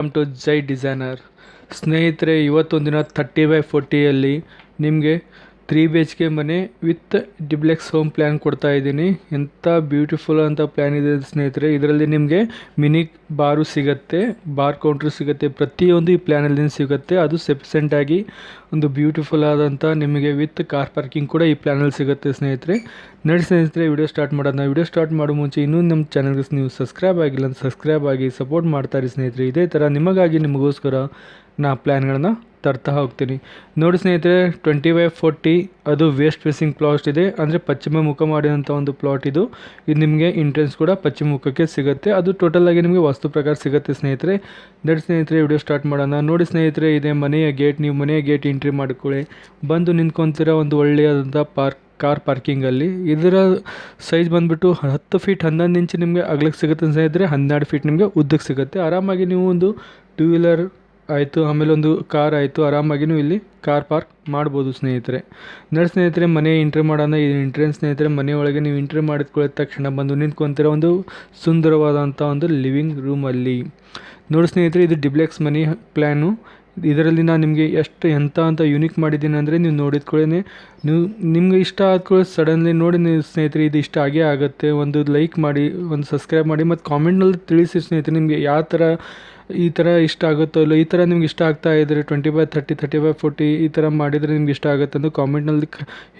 Welcome to Jai designer ಸ್ನೇಹಿತರೆ ಇವತ್ತೊಂದಿನ thirty by ಫೋರ್ಟಿಯಲ್ಲಿ ನಿಮಗೆ ತ್ರೀ ಬಿ ಎಚ್ ಕೆ ಮನೆ ವಿತ್ ಡಿಬ್ಲೆಕ್ಸ್ ಹೋಮ್ ಪ್ಲ್ಯಾನ್ ಕೊಡ್ತಾ ಇದ್ದೀನಿ. ಎಂಥ ಬ್ಯೂಟಿಫುಲ್ ಅಂತ ಪ್ಲ್ಯಾನ್ ಇದೆ ಸ್ನೇಹಿತರೆ. ಇದರಲ್ಲಿ ನಿಮಗೆ ಮಿನಿ ಬಾರು ಸಿಗುತ್ತೆ ಬಾರ್ ಕೌಂಟ್ರ್ ಸಿಗುತ್ತೆ, ಪ್ರತಿಯೊಂದು ಈ ಪ್ಲ್ಯಾನಲ್ಲಿ ಸಿಗುತ್ತೆ. ಅದು ಸಫಿಸೆಂಟ್ ಆಗಿ ಒಂದು ಬ್ಯೂಟಿಫುಲ್ ಆದಂಥ ನಿಮಗೆ ವಿತ್ ಕಾರ್ ಪಾರ್ಕಿಂಗ್ ಕೂಡ ಈ ಪ್ಲ್ಯಾನಲ್ಲಿ ಸಿಗುತ್ತೆ ಸ್ನೇಹಿತರೆ. ನಡಿ ಸ್ನೇಹಿತರೆ ವಿಡಿಯೋ ಸ್ಟಾರ್ಟ್ ಮಾಡೋಣ. ವಿಡಿಯೋ ಸ್ಟಾರ್ಟ್ ಮಾಡೋ ಮುಂಚೆ ಇನ್ನೂ ನಮ್ಮ ಚಾನಲ್ಗೆ ನೀವು ಸಬ್ಸ್ಕ್ರೈಬ್ ಆಗಿಲ್ಲ ಸಬ್ಸ್ಕ್ರೈಬ್ ಆಗಿ ಸಪೋರ್ಟ್ ಮಾಡ್ತಾರೆ ಸ್ನೇಹಿತರೆ. ಇದೇ ಥರ ನಿಮಗಾಗಿ ನಿಮಗೋಸ್ಕರ ನಾ ಪ್ಲ್ಯಾನ್ಗಳನ್ನ ತರ್ತಾ ಹೋಗ್ತೀನಿ. ನೋಡಿ ಸ್ನೇಹಿತರೆ ಟ್ವೆಂಟಿ ಬೈ ಫೋರ್ಟಿ ಅದು ವೇಸ್ಟ್ ಫೇಸಿಂಗ್ ಪ್ಲಾಟ್ ಇದೆ. ಅಂದರೆ ಪಶ್ಚಿಮ ಮುಖ ಮಾಡಿದಂಥ ಒಂದು ಪ್ಲಾಟ್ ಇದು. ಇದು ನಿಮಗೆ ಎಂಟ್ರೆನ್ಸ್ ಕೂಡ ಪಶ್ಚಿಮ ಮುಖಕ್ಕೆ ಸಿಗುತ್ತೆ. ಅದು ಟೋಟಲ್ ಆಗಿ ನಿಮಗೆ ವಾಸ್ತು ಪ್ರಕಾರ ಸಿಗುತ್ತೆ ಸ್ನೇಹಿತರೆ. ನೋಡಿ ಸ್ನೇಹಿತರೆ ವಿಡಿಯೋ ಸ್ಟಾರ್ಟ್ ಮಾಡೋಣ. ನೋಡಿ ಸ್ನೇಹಿತರೆ, ಇದೆ ಮನೆಯ ಗೇಟ್ ನೀವು ಮನೆಯ ಗೇಟ್ ಎಂಟ್ರಿ ಮಾಡಿಕೊಳ್ಳಿ. ಬಂದು ನಿಂತ್ಕೊಂತೀರ ಒಂದು ಒಳ್ಳೆಯದಂಥ ಪಾರ್ಕ್ ಕಾರ್ ಪಾರ್ಕಿಂಗಲ್ಲಿ ಇದರ ಸೈಜ್ ಬಂದುಬಿಟ್ಟು ಹತ್ತು ಫೀಟ್ ಹನ್ನೊಂದು ಇಂಚ್ ನಿಮಗೆ ಅಗ್ಲಕ್ಕೆ ಸಿಗುತ್ತೆ ಸ್ನೇಹಿತರೆ. ಹನ್ನೆರಡು ಫೀಟ್ ನಿಮಗೆ ಉದ್ದಕ್ಕೆ ಸಿಗುತ್ತೆ. ಆರಾಮಾಗಿ ನೀವು ಒಂದು ಟೂ ವೀಲರ್ ಆಯಿತು ಆಮೇಲೆ ಒಂದು ಕಾರ್ ಆಯಿತು ಆರಾಮಾಗಿಯೂ ಇಲ್ಲಿ ಕಾರ್ ಪಾರ್ಕ್ ಮಾಡ್ಬೋದು ಸ್ನೇಹಿತರೆ. ನೋಡಿ ಸ್ನೇಹಿತರೆ ಮನೆ ಎಂಟ್ರಿ ಮಾಡೋಣ. ಈ ಎಂಟ್ರೆನ್ಸ್ ಸ್ನೇಹಿತರೆ, ಮನೆಯೊಳಗೆ ನೀವು ಎಂಟ್ರಿ ಮಾಡಿದ್ಕೊಳ್ಳಿದ ತಕ್ಷಣ ಬಂದು ನಿಂತ್ಕೊಂತೀರ ಒಂದು ಸುಂದರವಾದಂಥ ಒಂದು ಲಿವಿಂಗ್ ರೂಮಲ್ಲಿ ನೋಡಿ ಸ್ನೇಹಿತರೆ, ಇದು ಡಿಬ್ಲೆಕ್ಸ್ ಮನಿ ಪ್ಲ್ಯಾನು ಇದರಲ್ಲಿ ನಾನು ನಿಮಗೆ ಎಷ್ಟು ಎಂಥ ಅಂತ ಯುನಿಕ್ ಮಾಡಿದ್ದೀನಿ ಅಂದರೆ ನೀವು ನೋಡಿದ್ಕೊಳ್ಳೇ ನೀವು ನಿಮ್ಗೆ ಇಷ್ಟ ಆದ್ಕೊಳ್ಳಿ ಸಡನ್ಲಿ ನೋಡಿ ನೀವು ಸ್ನೇಹಿತರೆ, ಇದು ಇಷ್ಟ ಆಗೇ ಆಗುತ್ತೆ. ಒಂದು ಲೈಕ್ ಮಾಡಿ, ಒಂದು ಸಬ್ಸ್ಕ್ರೈಬ್ ಮಾಡಿ, ಮತ್ತು ಕಾಮೆಂಟ್ನಲ್ಲಿ ತಿಳಿಸಿ ಸ್ನೇಹಿತರೆ, ನಿಮಗೆ ಯಾವ ಥರ ಈ ಥರ ಇಷ್ಟ ಆಗುತ್ತೋ ಇಲ್ಲ ಈ ಥರ ನಿಮ್ಗೆ ಇಷ್ಟ ಆಗ್ತಾ ಇದ್ದರೆ twenty by thirty thirty by forty ಈ ಥರ ಮಾಡಿದರೆ ನಿಮ್ಗೆ ಇಷ್ಟ ಆಗುತ್ತೆ ಅಂತ ಕಾಮೆಂಟ್ನಲ್ಲಿ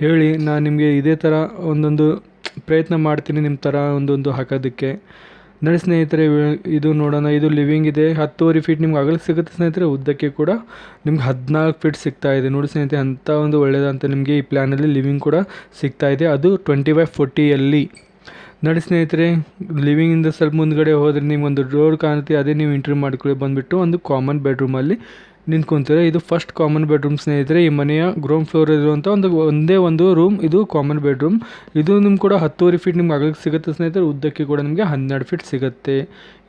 ಹೇಳಿ. ನಾನು ನಿಮಗೆ ಇದೇ ಥರ ಒಂದೊಂದು ಪ್ರಯತ್ನ ಮಾಡ್ತೀನಿ ನಿಮ್ಮ ಥರ ಒಂದೊಂದು ಹಾಕೋದಕ್ಕೆ. ನೋಡಿ ಸ್ನೇಹಿತರೆ ಇದು ನೋಡೋಣ, ಇದು ಲಿವಿಂಗ್ ಇದೆ. ಹತ್ತುವರೆ ಫೀಟ್ ನಿಮ್ಗೆ ಅಗಲಕ್ಕೆ ಸಿಗುತ್ತೆ ಸ್ನೇಹಿತರೆ, ಉದ್ದಕ್ಕೆ ಕೂಡ ನಿಮ್ಗೆ ಹದಿನಾಲ್ಕು ಫೀಟ್ ಸಿಗ್ತಾ ಇದೆ. ನೋಡಿ ಸ್ನೇಹಿತರೆ, ಅಂಥ ಒಂದು ಒಳ್ಳೆಯದಂತ ನಿಮಗೆ ಈ ಪ್ಲ್ಯಾನಲ್ಲಿ ಲಿವಿಂಗ್ ಕೂಡ ಸಿಗ್ತಾ ಇದೆ. ಅದು ಟ್ವೆಂಟಿ ಬೈ ಫೋರ್ಟಿಯಲ್ಲಿ ನೋಡಿ ಸ್ನೇಹಿತರೆ ಲಿವಿಂಗಿಂದ ಸ್ವಲ್ಪ ಮುಂದ್ಗಡೆ ಹೋದರೆ ನಿಮ್ಗೊಂದು ಡೋರ್ ಕಾಣುತ್ತೆ, ಅದೇ ನೀವು ಇಂಟ್ರಿ ಮಾಡ್ಕೊಳ್ಳಿ, ಬಂದುಬಿಟ್ಟು ಒಂದು ಕಾಮನ್ ಬೆಡ್ರೂಮಲ್ಲಿ ನಿಂತ್ಕೊಂತಾರೆ. ಇದು ಫಸ್ಟ್ ಕಾಮನ್ ಬೆಡ್ರೂಮ್ ಸ್ನೇಹಿತರೆ, ಈ ಮನೆಯ ಗ್ರೌಂಡ್ ಫ್ಲೋರ್ ಇರುವಂಥ ಒಂದು, ಒಂದೇ ಒಂದು ರೂಮ್ ಇದು ಕಾಮನ್ ಬೆಡ್ರೂಮ್ ಇದು ನಿಮ್ಗೆ ಕೂಡ ಹತ್ತುವರೆ ಫೀಟ್ ನಿಮ್ಗೆ ಅಗಲಕ್ಕೆ ಸಿಗುತ್ತೆ ಸ್ನೇಹಿತರೆ, ಉದ್ದಕ್ಕೆ ಕೂಡ ನಿಮಗೆ ಹನ್ನೆರಡು ಫೀಟ್ ಸಿಗುತ್ತೆ.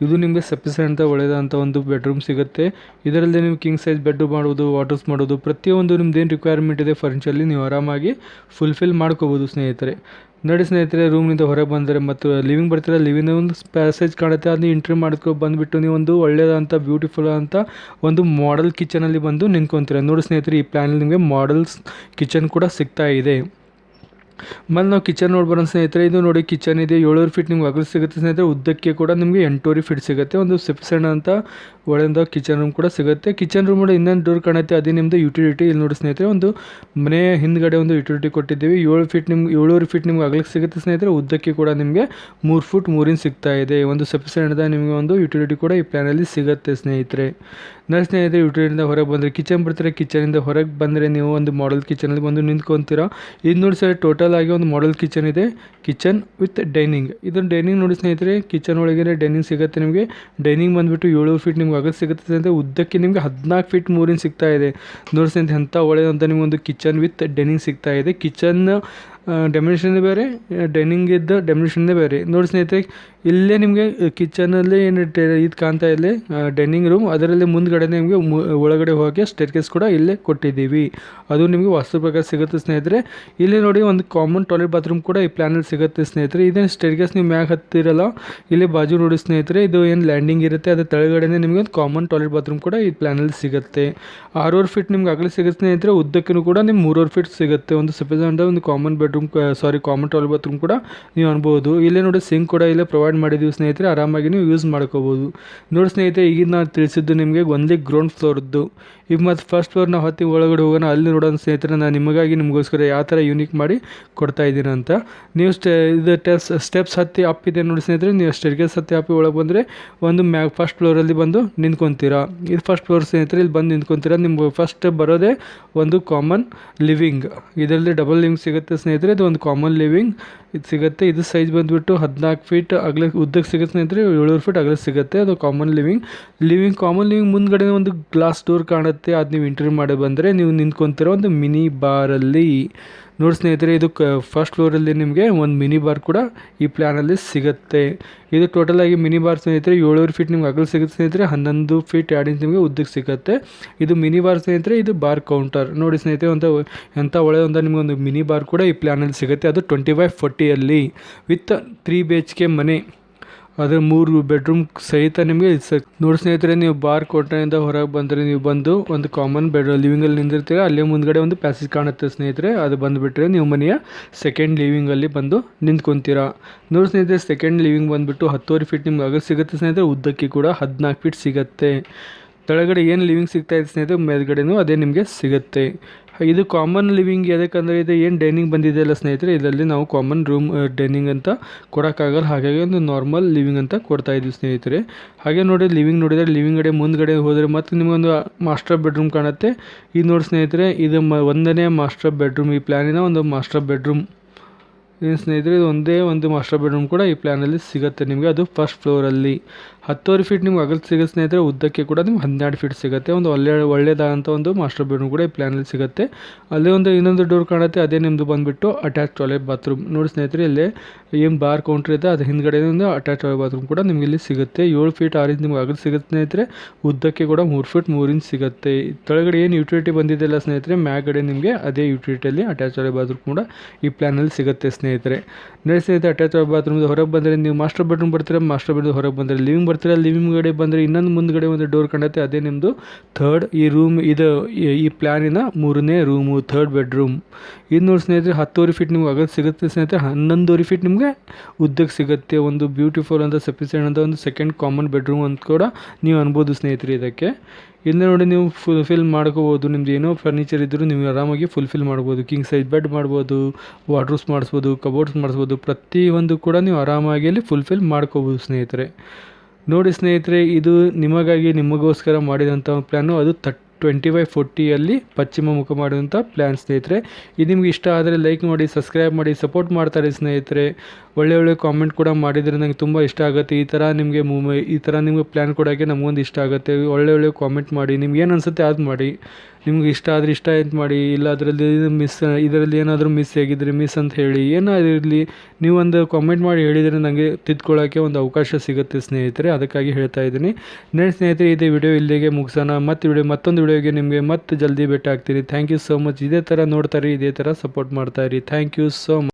ಇದು ನಿಮಗೆ ಸಪಿಸೆ ಅಂತ ಒಳ್ಳೆಯದಂತ ಒಂದು ಬೆಡ್ರೂಮ್ ಸಿಗುತ್ತೆ. ಇದರಲ್ಲಿ ನೀವು ಕಿಂಗ್ ಸೈಜ್ ಬೆಡ್ ಮಾಡೋದು ವಾಟರ್ಸ್ ಮಾಡೋದು ಪ್ರತಿಯೊಂದು ನಿಮ್ದು ಏನು ರಿಕ್ವೈರ್ಮೆಂಟ್ ಇದೆ ಫರ್ನಿಚರ್ಲಿ ನೀವು ಆರಾಮಾಗಿ ಫುಲ್ಫಿಲ್ ಮಾಡ್ಕೋಬೋದು ಸ್ನೇಹಿತರೆ. ನೋಡಿ ಸ್ನೇಹಿತರೆ ರೂಮ್ನಿಂದ ಹೊರಗೆ ಬಂದರೆ ಮತ್ತು ಲಿವಿಂಗ್ ಬರ್ತೀರ? ಲಿವಿಂಗ್ ಒಂದು ಪ್ಯಾಸೇಜ್ ಕಾಣುತ್ತೆ. ಅದನ್ನ ಎಂಟ್ರಿ ಮಾಡ್ಕೊಂಡು ಬಂದುಬಿಟ್ಟು ನೀವು ಒಂದು ಒಳ್ಳೆಯದಂಥ ಬ್ಯೂಟಿಫುಲ್ ಅಂತ ಒಂದು ಮಾಡೆಲ್ ಕಿಚನಲ್ಲಿ ಬಂದು ನಿಂತ್ಕೊತೀರ. ನೋಡಿ ಸ್ನೇಹಿತರೆ, ಈ ಪ್ಲ್ಯಾನಲ್ಲಿ ನಿಮಗೆ ಮಾಡೆಲ್ಸ್ ಕಿಚನ್ ಕೂಡ ಸಿಗ್ತಾ ಇದೆ. ಮತ್ತು ನಾವು ಕಿಚನ್ ನೋಡ್ಬರೋಣ ಸ್ನೇಹಿತರೆ, ಇದು ನೋಡಿ ಕಿಚನ್ ಇದೆ, ಏಳೂರು ಫೀಟ್ ನಿಮ್ಗೆ ಅಗಲ ಸಿಗುತ್ತೆ ಸ್ನೇಹಿತರೆ, ಉದ್ದಕ್ಕೆ ಕೂಡ ನಿಮಗೆ ಎಂಟೂವರೆ ಫೀಟ್ ಸಿಗುತ್ತೆ, ಒಂದು ಸಫಿಸೆಂಟ್ ಅಂತ ಒಳಗಿಂದ ಕಿಚನ್ ರೂಮ್ ಕೂಡ ಸಿಗುತ್ತೆ. ಕಿಚನ್ ರೂಮ್ ಕೂಡ ಇನ್ನೊಂದು ಡೋರ್ ಕಾಣುತ್ತೆ, ಅದೇ ನಿಮ್ಮದು ಯುಟಿಲಿಟಿ ಇಲ್ಲಿ ನೋಡಿ ಸ್ನೇಹಿತರೆ, ಒಂದು ಮನೆಯ ಹಿಂದ್ಗಡೆ ಒಂದು ಯುಟಿಲಿಟಿ ಕೊಟ್ಟಿದ್ದೀವಿ. ಏಳು ಫೀಟ್ ನಿಮ್ಗೆ, ಏಳೂರು ಫೀಟ್ ನಿಮ್ಗೆ ಅಗಲಕ್ಕೆ ಸಿಗುತ್ತೆ ಸ್ನೇಹಿತರೆ, ಉದ್ದಕ್ಕೆ ಕೂಡ ನಿಮಗೆ ಮೂರು ಫುಟ್ ಮೂರಿನ ಸಿಗ್ತಾ ಇದೆ. ಒಂದು ಸಫಿಸೆಂಟ್ ನಿಮಗೆ ಒಂದು ಯುಟಿಲಿಟಿ ಕೂಡ ಈ ಪ್ಲ್ಯಾನಲ್ಲಿ ಸಿಗುತ್ತೆ ಸ್ನೇಹಿತರೆ. ನನ್ನ ಸ್ನೇಹಿತರೆ ಯುಟಿಲಿಟಿಯಿಂದ ಹೊರಗೆ ಬಂದರೆ ಕಿಚನ್ ಬರ್ತಾರೆ ಕಿಚನಿಂದ ಹೊರಗೆ ಬಂದರೆ ನೀವು ಒಂದು ಮಾಡೆಲ್ ಕಿಚನಲ್ಲಿ ಬಂದು ನಿಂತ್ಕೊತೀರಾ? ಇದು ನೋಡಿ ಸರ್ ಟೋಟಲ್ ಆಗಿ ಒಂದು ಮಾಡೆಲ್ ಕಿಚನ್ ಇದೆ. ಕಿಚನ್ ವಿತ್ ಡೈನಿಂಗ್ ಇದನ್ನು ಡೈನಿಂಗ್ ನೋಡಿ ಸ್ನೇಹಿತರೆ ಕಿಚನ್ ಒಳಗೆ ಡೈನಿಂಗ್ ಸಿಗುತ್ತೆ ನಿಮಗೆ. ಡೈನಿಂಗ್ ಬಂದುಬಿಟ್ಟು ಏಳು ಫೀಟ್ ನಿಮ್ಗೆ ಅಗಲ ಸಿಗುತ್ತೆ ಸ್ನೇಹಿತರೆ. ಉದ್ದಕ್ಕೆ ನಿಮಗೆ ಹದಿನಾಲ್ಕು ಫೀಟ್ ಮೂರಿನ ಸಿಗ್ತಾ ಇದೆ. ನೋಡಿ ಸ್ನೇಹಿತರೆ, ಎಂಥ ಒಳ್ಳೆಯದಂತ ನಿಮಗೊಂದು ಕಿಚನ್ ವಿತ್ ಡೈನಿಂಗ್ ಸಿಗ್ತಾ ಇದೆ. ಕಿಚನ್ ಡೆಮಿನೇಷನ್ ಬೇರೆ ಡೈನಿಂಗ್ ಇದ್ದ ಡೆಮಿನೇಷನ್ನೇ ಬೇರೆ. ನೋಡಿ ಸ್ನೇಹಿತರೆ, ಇಲ್ಲೇ ನಿಮಗೆ ಕಿಚನಲ್ಲಿ ಏನು ಇದು ಕಾಣ್ತಾ ಇಲ್ಲಿ ಡೈನಿಂಗ್ ರೂಮ್ ಅದರಲ್ಲಿ ಮುಂದ್ಗಡೆನೇ ನಿಮಗೆ ಒಳಗಡೆ ಹೋಗಿ ಸ್ಟೇರ್ಕೇಸ್ ಕೂಡ ಇಲ್ಲೇ ಕೊಟ್ಟಿದ್ದೀವಿ. ಅದು ನಿಮಗೆ ವಾಸ್ತು ಪ್ರಕಾರ ಸಿಗುತ್ತೆ ಸ್ನೇಹಿತರೆ. ಇಲ್ಲಿ ನೋಡಿ ಒಂದು ಕಾಮನ್ ಟಾಯ್ಲೆಟ್ ಬಾತ್ರೂಮ್ ಕೂಡ ಈ ಪ್ಲ್ಯಾನಲ್ಲಿ ಸಿಗುತ್ತೆ ಸ್ನೇಹಿತರೆ. ಇದೇನು ಸ್ಟೇರ್ಕೇಸ್ ನೀವು ಮ್ಯಾಗ ಹತ್ತಿರಲ್ಲ. ಇಲ್ಲಿ ಬಾಜು ನೋಡಿ ಸ್ನೇಹಿತರೆ, ಇದು ಏನು ಲ್ಯಾಂಡಿಂಗ್ ಇರುತ್ತೆ. ಅದರ ತೆಳಗಡೆನೇ ನಿಮಗೆ ಒಂದು ಕಾಮನ್ ಟಾಯ್ಲೆಟ್ ಬಾತ್ರೂಮ್ ಕೂಡ ಈ ಪ್ಲ್ಯಾನಲ್ಲಿ ಸಿಗುತ್ತೆ. ಆರೂವರೆ ಫೀಟ್ ನಿಮ್ಗೆ ಅಗಲ ಸಿಗುತ್ತೆ ಸ್ನೇಹಿತರೆ. ಉದ್ದಕ್ಕೂ ಕೂಡ ನಿಮ್ಗೆ ಮೂರೂವರೆ ಫೀಟ್ ಸಿಗುತ್ತೆ. ಒಂದು ಸಫಿಸೆಂಟ್ ಒಂದು common bedroom sorry common toilet bathroom ಕೂಡ ನೀವು ಅನ್ಬೋದು. ಇಲ್ಲೇ ನೋಡಿ ಸಿಂಕ್ ಕೂಡ ಇಲ್ಲೇ ಪ್ರೊವೈಡ್ ಮಾಡಿದ್ದೀವಿ ಸ್ನೇಹಿತರೆ, ಆರಾಮಾಗಿ ನೀವು ಯೂಸ್ ಮಾಡ್ಕೋಬೋದು. ನೋಡಿ ಸ್ನೇಹಿತರೆ, ಈಗ ನಾನು ತಿಳಿಸಿದ್ದು ನಿಮಗೆ ಒಂದೇ ಗ್ರೌಂಡ್ ಫ್ಲೋರ್ದು ಈಗ ಮತ್ತು ಫಸ್ಟ್ ಫ್ಲೋರ್ ನಾವು ಹತ್ತಿ ಒಳಗಡೆ ಹೋಗೋಣ, ಅಲ್ಲಿ ನೋಡೋಣ ಸ್ನೇಹಿತರೆ, ನಾನು ನಿಮಗಾಗಿ ನಿಮಗೋಸ್ಕರ ಯಾವ ಥರ ಯೂನಿಕ್ ಮಾಡಿ ಕೊಡ್ತಾ ಇದ್ದೀನಿ ಅಂತ. ನೀವು ಸ್ಟೆ, ಇದು ಟೆಸ್ ಸ್ಟೆಪ್ಸ್ ಹತ್ತಿ ಅಪ್ ಇದೆ ನೋಡಿ ಸ್ನೇಹಿತರೆ, ನೀವು ಸ್ಟೆರ್ಗೇಸ್ ಹತ್ತಿ ಅಪ್ಪಿ ಒಳಗೆ ಬಂದರೆ ಒಂದು ಮ್ಯಾ ಫಸ್ಟ್ ಫ್ಲೋರಲ್ಲಿ ಬಂದು ನಿಂತ್ಕೊತೀರಾ. ಇದು ಫಸ್ಟ್ ಫ್ಲೋರ್ ಸ್ನೇಹಿತರೆ, ಇಲ್ಲಿ ಬಂದು ನಿಂತ್ಕೊತೀರಾ. ನಿಮ್ಗೆ ಫಸ್ಟ್ ಬರೋದೇ ಒಂದು ಕಾಮನ್ ಲಿವಿಂಗ್ ಇದರಲ್ಲಿ ಡಬಲ್ ಲಿವಿಂಗ್ ಸಿಗುತ್ತೆ ಸ್ನೇಹಿತರೆ. ಇದು ಒಂದು ಕಾಮನ್ ಲಿವಿಂಗ್ ಇದು ಸಿಗುತ್ತೆ, ಇದು ಸೈಜ್ ಬಂದುಬಿಟ್ಟು ಹದಿನಾಲ್ಕು ಫೀಟ್ ಅಗಲ, ಉದ್ದಕ್ಕೆ ಸಿಗುತ್ತೆ ಸ್ನೇಹಿತರೆ ಏಳುವರೆ ಫೀಟ್ ಅಗಲ ಸಿಗುತ್ತೆ, ಅದು common living living common living ಮುಂದ್ಗಡೆ ಒಂದು ಗ್ಲಾಸ್ ಡೋರ್ ಕಾಣುತ್ತೆ ಅದು ನೀವು ಇಂಟರ್ವ್ಯೂ ಮಾಡಿ ಬಂದರೆ, ನೀವು ನಿಂತ್ಕೊತಿರೋ ಒಂದು ಮಿನಿ ಬಾರಲ್ಲಿ ನೋಡಿ ಸ್ನೇಹಿತರೆ ಇದು ಕ ಫಸ್ಟ್ ಫ್ಲೋರಲ್ಲಿ ನಿಮಗೆ ಒಂದು ಮಿನಿ ಬಾರ್ ಕೂಡ ಈ ಪ್ಲ್ಯಾನಲ್ಲಿ ಸಿಗುತ್ತೆ. ಇದು ಟೋಟಲ್ ಆಗಿ ಮಿನಿ ಬಾರ್ ಸ್ನೇಹಿತರೆ, ಏಳುವರೆ ಫೀಟ್ ನಿಮ್ಗೆ ಅಗಲ ಸಿಗುತ್ತೆ ಸ್ನೇಹಿತರೆ, ಹನ್ನೊಂದು ಫೀಟ್ ಎರಡು ಇಂಚ್ ನಿಮಗೆ ಉದ್ದಕ್ಕೆ ಸಿಗುತ್ತೆ. ಇದು ಮಿನಿ ಬಾರ್ ಸ್ನೇಹಿತರೆ, ಇದು ಬಾರ್ ಕೌಂಟರ್ ನೋಡಿ ಸ್ನೇಹಿತರೆ ಒಂದು ಎಂಥ ಒಳ್ಳೆಯ ಒಂದು ನಿಮಗೆ ಒಂದು ಮಿನಿ ಬಾರ್ ಕೂಡ ಈ ಪ್ಲ್ಯಾನಲ್ಲಿ ಸಿಗುತ್ತೆ. ಅದು twenty by ಫೋರ್ಟಿಯಲ್ಲಿ with three B H K ಮನೆ. ಅದ್ರ ಮೂರು ಬೆಡ್ರೂಮ್ ಸಹಿತ ನಿಮಗೆ ನೋಡಿ ಸ್ನೇಹಿತರೆ, ನೀವು ಬಾರ್ ಕೋಟೆಯಿಂದ ಹೊರಗೆ ಬಂದರೆ ನೀವು ಬಂದು ಒಂದು ಕಾಮನ್ ಬೆಡ್ ಲಿವಿಂಗಲ್ಲಿ ನಿಂದಿರ್ತೀರ. ಅಲ್ಲೇ ಮುಂದ್ಗಡೆ ಒಂದು ಪ್ಯಾಸೇಜ್ ಕಾಣುತ್ತೆ ಸ್ನೇಹಿತರೆ. ಅದು ಬಂದುಬಿಟ್ರೆ ನೀವು ಮನೆಯ ಸೆಕೆಂಡ್ ಲಿವಿಂಗಲ್ಲಿ ಬಂದು ನಿಂತ್ಕೊಂತೀರಾ. ನೋಡಿ ಸ್ನೇಹಿತರೆ ಸೆಕೆಂಡ್ ಲಿವಿಂಗ್ ಬಂದುಬಿಟ್ಟು ಹತ್ತುವರೆ ಫೀಟ್ ನಿಮ್ಗೆ ಆಗ ಸಿಗುತ್ತೆ ಸ್ನೇಹಿತರೆ. ಉದ್ದಕ್ಕೆ ಕೂಡ ಹದಿನಾಲ್ಕು ಫೀಟ್ ಸಿಗುತ್ತೆ. ಕೆಳಗಡೆ ಏನು ಲಿವಿಂಗ್ ಸಿಗ್ತಾ ಇದೆ ಸ್ನೇಹಿತರೆ, ಮೇಲ್ಗಡೆನೂ ಅದೇ ನಿಮಗೆ ಸಿಗುತ್ತೆ. ಇದು ಕಾಮನ್ ಲಿವಿಂಗ್ ಯಾಕಂದರೆ ಇದು ಏನು ಡೈನಿಂಗ್ ಬಂದಿದೆ ಅಲ್ಲ ಸ್ನೇಹಿತರೆ, ಇದರಲ್ಲಿ ನಾವು ಕಾಮನ್ ರೂಮ್ ಡೈನಿಂಗ್ ಅಂತ ಕೊಡೋಕ್ಕಾಗಲ್ಲ. ಹಾಗಾಗಿ ಒಂದು ನಾರ್ಮಲ್ ಲಿವಿಂಗ್ ಅಂತ ಕೊಡ್ತಾ ಇದ್ವಿ ಸ್ನೇಹಿತರೆ. ಹಾಗೆ ನೋಡಿ ಲಿವಿಂಗ್ ನೋಡಿದರೆ ಲಿವಿಂಗ್ ಕಡೆ ಮುಂದ್ಗಡೆ ಹೋದರೆ ಮತ್ತು ನಿಮಗೊಂದು ಮಾಸ್ಟರ್ ಬೆಡ್ರೂಮ್ ಕಾಣುತ್ತೆ. ಇದು ನೋಡಿ ಸ್ನೇಹಿತರೆ, ಇದು ಮ, ಒಂದನೇ ಮಾಸ್ಟರ್ ಬೆಡ್ರೂಮ್ ಈ ಪ್ಲ್ಯಾನಿನ ಒಂದು ಮಾಸ್ಟರ್ ಬೆಡ್ರೂಮ್ ಏನು ಸ್ನೇಹಿತರೆ, ಇದು ಒಂದೇ ಒಂದು ಮಾಸ್ಟರ್ ಬೆಡ್ರೂಮ್ ಕೂಡ ಈ ಪ್ಲ್ಯಾನಲ್ಲಿ ಸಿಗುತ್ತೆ ನಿಮಗೆ. ಅದು ಫಸ್ಟ್ ಫ್ಲೋರಲ್ಲಿ ಹತ್ತುವರೆ ಫೀಟ್ ನಿಮ್ಗೆ ಅಗಲ ಸಿಗುತ್ತೆ ಸ್ನೇಹಿತರೆ, ಉದ್ದಕ್ಕೆ ಕೂಡ ನಿಮ್ಗೆ ಹನ್ನೆರಡು ಫೀಟ್ ಸಿಗುತ್ತೆ. ಒಂದು ಒಳ್ಳೆ ಒಳ್ಳೆಯದಾದಂಥ ಒಂದು ಮಾಸ್ಟರ್ ಬೆಡ್ರೂಮ್ ಕೂಡ ಈ ಪ್ಲ್ಯಾನಲ್ಲಿ ಸಿಗುತ್ತೆ. ಅಲ್ಲೇ ಒಂದು ಇನ್ನೊಂದು ಡೋರ್ ಕಾಣುತ್ತೆ, ಅದೇ ನಿಮ್ಮದು ಬಂದುಬಿಟ್ಟು ಅಟ್ಯಾಚ್ ಟಾಯ್ಲೆಟ್ ಬಾತ್ರೂಮ್ ನೋಡಿ ಸ್ನೇಹಿತರೆ, ಇಲ್ಲಿ ಏನು ಬಾರ್ ಕೌಂಟ್ರ್ ಇದೆ, ಅದು ಹಿಂದ್ಗಡೆ ಒಂದು ಅಟ್ಯಾಚ್ ಟಾಯ್ಲೆಟ್ ಬಾತ್ರೂಮ್ ಕೂಡ ನಿಮಗೆ ಇಲ್ಲಿ ಸಿಗುತ್ತೆ. ಏಳು ಫೀಟ್ ಆರು ಇಂಚ್ ನಿಮ್ಗೆ ಅಗಲ ಸಿಗುತ್ತೆ ಸ್ನೇಹಿತರೆ. ಉದ್ದಕ್ಕೆ ಕೂಡ ಮೂರು ಫೀಟ್ ಮೂರು ಇಂಚ್ ಸಿಗುತ್ತೆ. ಕೆಳಗಡೆ ಏನು ಯುಟಿಲಿಟಿ ಬಂದಿದೆಯಲ್ಲ ಸ್ನೇಹಿತರೆ, ಮ್ಯಾಗಡೆ ನಿಮಗೆ ಅದೇ ಯುಟಿಲಿಟಿಯಲ್ಲಿ ಅಟ್ಯಾಚ್ ಟಾಯ್ಲೆಟ್ ಬಾತ್ರೂಮ್ ಕೂಡ ಈ ಪ್ಲ್ಯಾನಲ್ಲಿ ಸಿಗುತ್ತೆ ಸ್ನೇಹಿತರೆ. ನೋಡಿ ಸ್ನೇಹಿತರೆ ಅಟ್ಯಾಚ್ ಬಾತ್ರೂಮ್ ಹೊರಗೆ ಬಂದರೆ ನೀವು ಮಾಸ್ಟರ್ ಬೆಡ್ರೂಮ್ ಬರ್ತೀರ ಮಾಸ್ಟರ್ ಬೆಡ್ರೂಮ್ ಹೊರಗೆ ಬಂದರೆ ಲಿವಿಂಗ್ ಬರ್ತೀರಾ? ಲಿವಿಂಗ್ ಕಡೆ ಬಂದರೆ ಇನ್ನೊಂದು ಮುಂದ್ಗಡೆ ಒಂದು ಡೋರ್ ಕಾಣುತ್ತೆ. ಅದೇ ನಿಮ್ಮದು ಥರ್ಡ್ ಈ ರೂಮ್ ಇದು ಈ- ಪ್ಲ್ಯಾನಿನ ಮೂರನೇ ರೂಮು ಥರ್ಡ್ ಬೆಡ್ರೂಮ್ ಇದು ನೋಡಿ ಸ್ನೇಹಿತರೆ, ಹತ್ತುವರೆ ಫೀಟ್ ನಿಮ್ಗೆ ಅಗತ್ಯ ಸಿಗುತ್ತೆ ಸ್ನೇಹಿತರೆ. ಹನ್ನೊಂದುವರೆ ಫೀಟ್ ನಿಮಗೆ ಉದ್ದಕ್ಕೆ ಸಿಗುತ್ತೆ. ಒಂದು ಬ್ಯೂಟಿಫುಲ್ ಅಂತ ಸಫಿಸಿಯೆಂಟ್ ಅಂತ ಒಂದು ಸೆಕೆಂಡ್ ಕಾಮನ್ ಬೆಡ್ರೂಮ್ ಅಂತ ಕೂಡ ನೀವು ಅನ್ಬೋದು ಸ್ನೇಹಿತರೆ ಇದಕ್ಕೆ. ಇಲ್ಲಿ ನೋಡಿ ನೀವು ಫುಲ್ಫಿಲ್ ಮಾಡ್ಕೋಬೋದು. ನಿಮ್ದು ಏನೋ ಫರ್ನಿಚರ್ ಇದ್ದರೂ ನೀವು ಆರಾಮಾಗಿ ಫುಲ್ಫಿಲ್ ಮಾಡ್ಬೋದು. ಕಿಂಗ್ ಸೈಜ್ ಬೆಡ್ ಮಾಡ್ಬೋದು ವಾಡ್ರೂಸ್ ಮಾಡಿಸ್ಬೋದು ಕಬೋರ್ಡ್ಸ್ ಮಾಡಿಸ್ಬೋದು. ಪ್ರತಿಯೊಂದು ಕೂಡ ನೀವು ಆರಾಮಾಗಿ ಅಲ್ಲಿ ಫುಲ್ಫಿಲ್ ಮಾಡ್ಕೋಬೋದು ಸ್ನೇಹಿತರೆ. ನೋಡಿ ಸ್ನೇಹಿತರೆ, ಇದು ನಿಮಗಾಗಿ ನಿಮಗೋಸ್ಕರ ಮಾಡಿದಂಥ ಪ್ಲ್ಯಾನು ಅದು ತಟ್ ಟ್ವೆಂಟಿ ಬೈ ಫೋರ್ಟಿಯಲ್ಲಿ ಪಶ್ಚಿಮ ಮುಖ ಮಾಡುವಂಥ ಪ್ಲ್ಯಾನ್ ಸ್ನೇಹಿತರೆ. ಇದು ನಿಮ್ಗೆ ಇಷ್ಟ ಆದರೆ ಲೈಕ್ ಮಾಡಿ ಸಬ್ಸ್ಕ್ರೈಬ್ ಮಾಡಿ ಸಪೋರ್ಟ್ ಮಾಡ್ತಾರೆ ಸ್ನೇಹಿತರೆ. ಒಳ್ಳೆ ಒಳ್ಳೆ ಕಾಮೆಂಟ್ ಕೂಡ ಮಾಡಿದರೆ ನನಗೆ ತುಂಬ ಇಷ್ಟ ಆಗುತ್ತೆ. ಈ ಥರ ನಿಮಗೆ ಮೂವಿ ಈ ಥರ ನಿಮಗೆ ಪ್ಲ್ಯಾನ್ ಕೊಡೋಕ್ಕೆ ನಮಗೊಂದು ಇಷ್ಟ ಆಗುತ್ತೆ. ಒಳ್ಳೆ ಒಳ್ಳೆ ಕಾಮೆಂಟ್ ಮಾಡಿ, ನಿಮ್ಗೆ ಏನು ಅನಿಸುತ್ತೆ ಅದು ಮಾಡಿ. ನಿಮ್ಗೆ ಇಷ್ಟ ಆದರೆ ಇಷ್ಟ ಅಂತ ಮಾಡಿ, ಇಲ್ಲ ಅದರಲ್ಲಿ ಮಿಸ್ ಇದರಲ್ಲಿ ಏನಾದರೂ ಮಿಸ್ ಆಗಿದ್ದರೆ ಮಿಸ್ ಅಂತ ಹೇಳಿ, ಏನಾದರೂ ಇರಲಿ ನೀವು ಒಂದು ಕಾಮೆಂಟ್ ಮಾಡಿ ಹೇಳಿದರೆ ನನಗೆ ತಿದ್ಕೊಳ್ಳೋಕ್ಕೆ ಒಂದು ಅವಕಾಶ ಸಿಗುತ್ತೆ ಸ್ನೇಹಿತರೆ, ಅದಕ್ಕಾಗಿ ಹೇಳ್ತಾ ಇದ್ದೀನಿ. ನೆಕ್ಸ್ಟ್ ಸ್ನೇಹಿತರೆ, ಇದೇ ವಿಡಿಯೋ ಇಲ್ಲಿಗೆ ಮುಗಿಸೋಣ. ಮತ್ತು ವಿಡಿಯೋ, ಮತ್ತೊಂದು ವಿಡಿಯೋಗೆ ನಿಮಗೆ ಮತ್ತೆ ಜಲ್ದಿ ಭೇಟಿ ಥ್ಯಾಂಕ್ ಯು ಸೋ ಮಚ್ ಇದೇ ಥರ ನೋಡ್ತಾರೆ ಇದೇ ಥರ ಸಪೋರ್ಟ್ ಮಾಡ್ತಾ ಇರಿ. Thank you so much